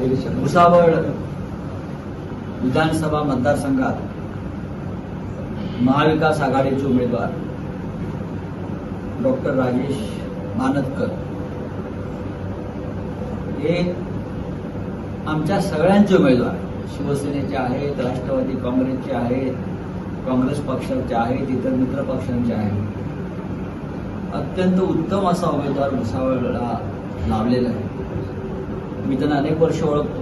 भुसावळ विधानसभा मतदारसंघात महाविकास आघाडीचे उमेदवार डॉक्टर राजेश मानतकर. हे आमच्या सगळ्यांचे उमेदवार शिवसेनेचे आहेत राष्ट्रवादी काँग्रेसचे आहेत काँग्रेस पक्षाचे आहेत इतर मित्र पक्षांचे आहेत. अत्यंत उत्तम असा उमेदवार भुसावळला लाभलेला आहे. मी त्यांना अनेक वर्ष ओळखतो.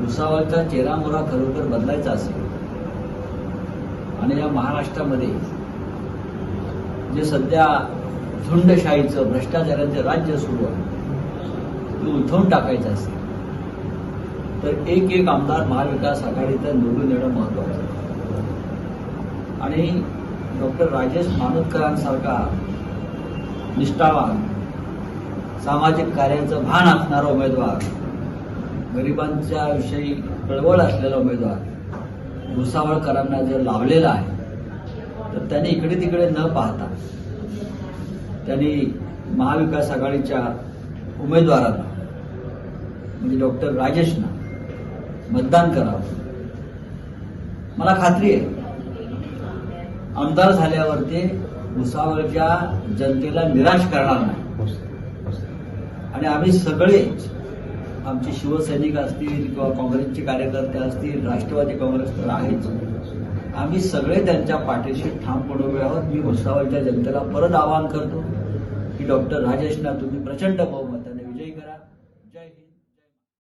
भुसावळचा चेहरामोरा खरोखर बदलायचा असेल. आणि या महाराष्ट्रामध्ये जे सध्या झुंडशाहीचं भ्रष्टाचाराचं राज्य सुरू आहे ते उठवून टाकायचं असेल. तर एक एक आमदार महाविकास आघाडीत निवडून येणं महत्वाचं आहे. आणि डॉक्टर राजेश मानोतकरांसारखा निष्ठावान सामाजिक कार्याचं भान असणारा उमेदवार गरिबांच्या विषयी कळवळ असलेला उमेदवार भुसावळकरांना जर लाभलेला आहे तर त्यांनी इकडे तिकडे न पाहता त्यांनी महाविकास आघाडीच्या उमेदवारांना म्हणजे डॉक्टर राजेशना मतदान करावं. मला खात्री आहे आमदार झाल्यावर ते भुसावळच्या जनतेला निराश करणार नाही. आणि आम्ही सगळेच आमचे शिवसैनिक असतील किंवा काँग्रेसचे कार्यकर्ते असतील राष्ट्रवादी काँग्रेस तर आहेच. आम्ही सगळे त्यांच्या पाठीशी ठामपणे उभे आहोत. मी भुसावळच्या जनतेला परत आवाहन करतो की डॉक्टर राजेशना तुम्ही प्रचंड बहुमत